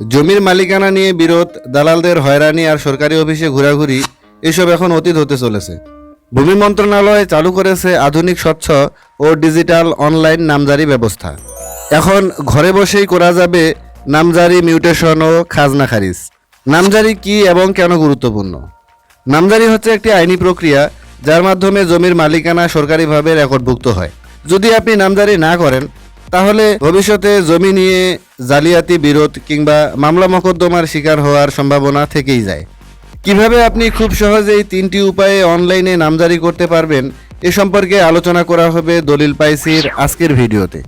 জমির মালিকানা নিয়ে বিরোধ, দালালদের হয়রানি আর সরকারি অফিসে ঘোরাঘুরি, এসব এখন অতীত হতে চলেছে। ভূমি মন্ত্রণালয় চালু করেছে আধুনিক, স্বচ্ছ ও ডিজিটাল অনলাইন নামজারি ব্যবস্থা। এখন ঘরে বসেই করা যাবে নামজারি, মিউটেশন ও খাজনা খারিজ। নামজারি কি এবং কেন গুরুত্বপূর্ণ? নামজারি হচ্ছে একটি আইনি প্রক্রিয়া, যার মাধ্যমে জমির মালিকানা সরকারিভাবে রেকর্ডভুক্ত হয়। যদি আপনি নামজারি না করেন তাহলে ভবিষ্যতে জমি নিয়ে জালিয়াতি, বিরোধ কিংবা মামলা মোকদ্দমার শিকার হওয়ার সম্ভাবনা থেকেই যায়। কীভাবে আপনি খুব সহজেই তিনটি উপায়ে অনলাইনে নামজারি করতে পারবেন, এ সম্পর্কে আলোচনা করা হবে দলিল পাইসির আজকের ভিডিওতে।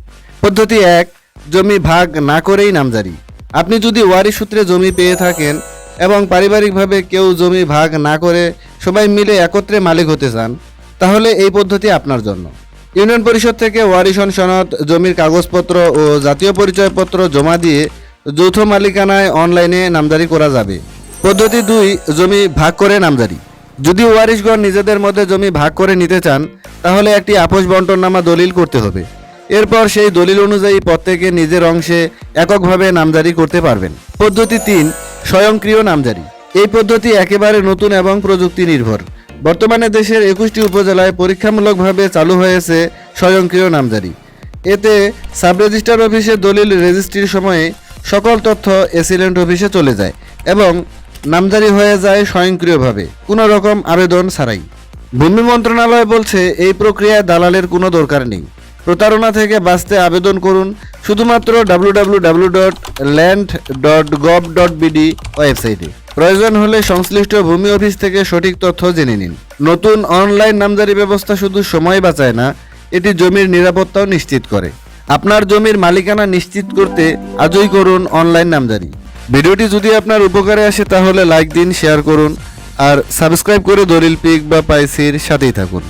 পদ্ধতি এক, জমি ভাগ না করেই নামজারি। আপনি যদি ওয়ারি সূত্রে জমি পেয়ে থাকেন এবং পারিবারিকভাবে কেউ জমি ভাগ না করে সবাই মিলে একত্রে মালিক হতে চান, তাহলে এই পদ্ধতি আপনার জন্য। ইউনিয়ন পরিষদ থেকে ওয়ারিশন সনদ, জমির কাগজপত্র ও জাতীয় পরিচয়পত্র জমা দিয়ে যৌথ মালিকানায় অনলাইনে নামজারি করা যাবে। পদ্ধতি দুই, জমি ভাগ করে নামজারি যদি ওয়ারিশগণ নিজেদের মধ্যে জমি ভাগ করে নিতে চান, তাহলে একটি আপোষ বন্টননামা দলিল করতে হবে। এরপর সেই দলিল অনুযায়ী প্রত্যেকে নিজের অংশে এককভাবে নামজারি করতে পারবেন। পদ্ধতি তিন, স্বয়ংক্রিয় নামজারি এই পদ্ধতি একেবারে নতুন এবং প্রযুক্তি নির্ভর বর্তমানে দেশের একুশটি উপজেলায় পরীক্ষামূলকভাবে চালু হয়েছে স্বয়ংক্রিয় নামজারি। এতে সাব রেজিস্ট্রার অফিসে দলিল রেজিস্ট্রির সময়ে সকল তথ্য এসিলেন্ট অফিসে চলে যায় এবং নামজারি হয়ে যায় স্বয়ংক্রিয়ভাবে। কোনো রকম আবেদন ছাড়াই। ভূমি মন্ত্রণালয় বলছে, এই প্রক্রিয়ায় দালালের কোনো দরকার নেই। প্রতারণা থেকে বাঁচতে আবেদন করুন শুধুমাত্র W dot land dot gov dot BD ওয়েবসাইটে। প্রয়োজন হলে সংশ্লিষ্ট ভূমি অফিস থেকে সঠিক তথ্য জেনে নিন। নতুন অনলাইন নামজারি ব্যবস্থা শুধু সময় বাঁচায় না, এটি জমির নিরাপত্তাও নিশ্চিত করে। আপনার জমির মালিকানা নিশ্চিত করতে আজই করুন অনলাইন নামজারি ভিডিওটি যদি আপনার উপকারে আসে তাহলে লাইক দিন, শেয়ার করুন, আর সাবস্ক্রাইব করে দলিল পিক বা পাইসির সাথেই থাকুন।